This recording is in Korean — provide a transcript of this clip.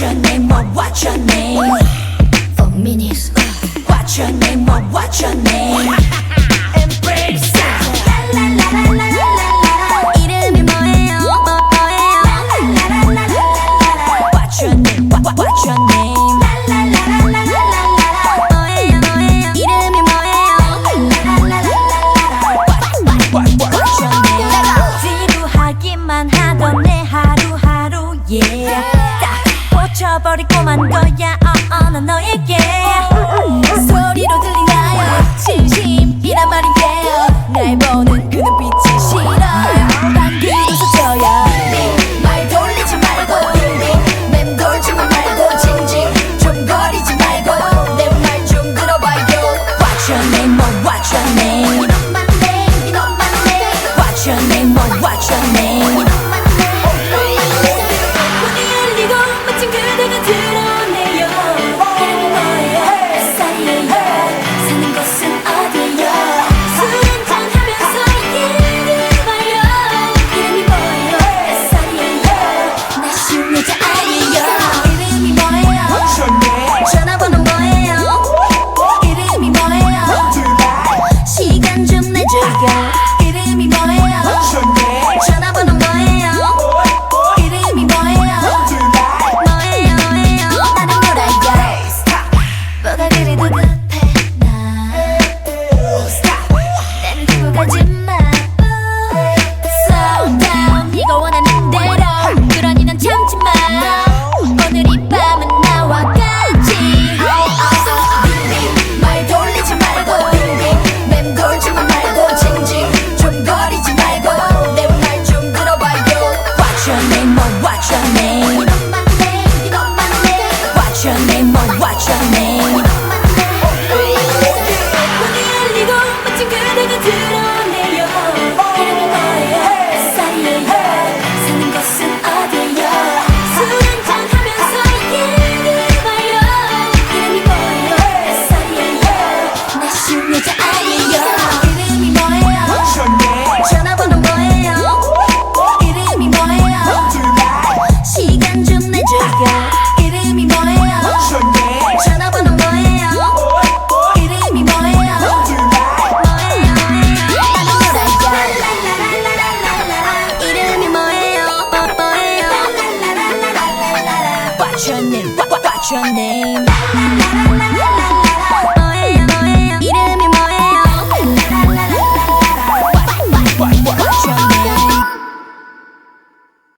What's your name? Oh, or what's your name? Four minutes. Uh, what's your name? Oh, or what's your name? Embrace. La la la la la. What's your name? 잊어버리고 만 거야. 어어 oh, oh, 난 너에게 소리로 들리나요? 진심이란 말인데요. 날 보는 그 눈빛이 싫어요. 만 거리지 what's your name. your name.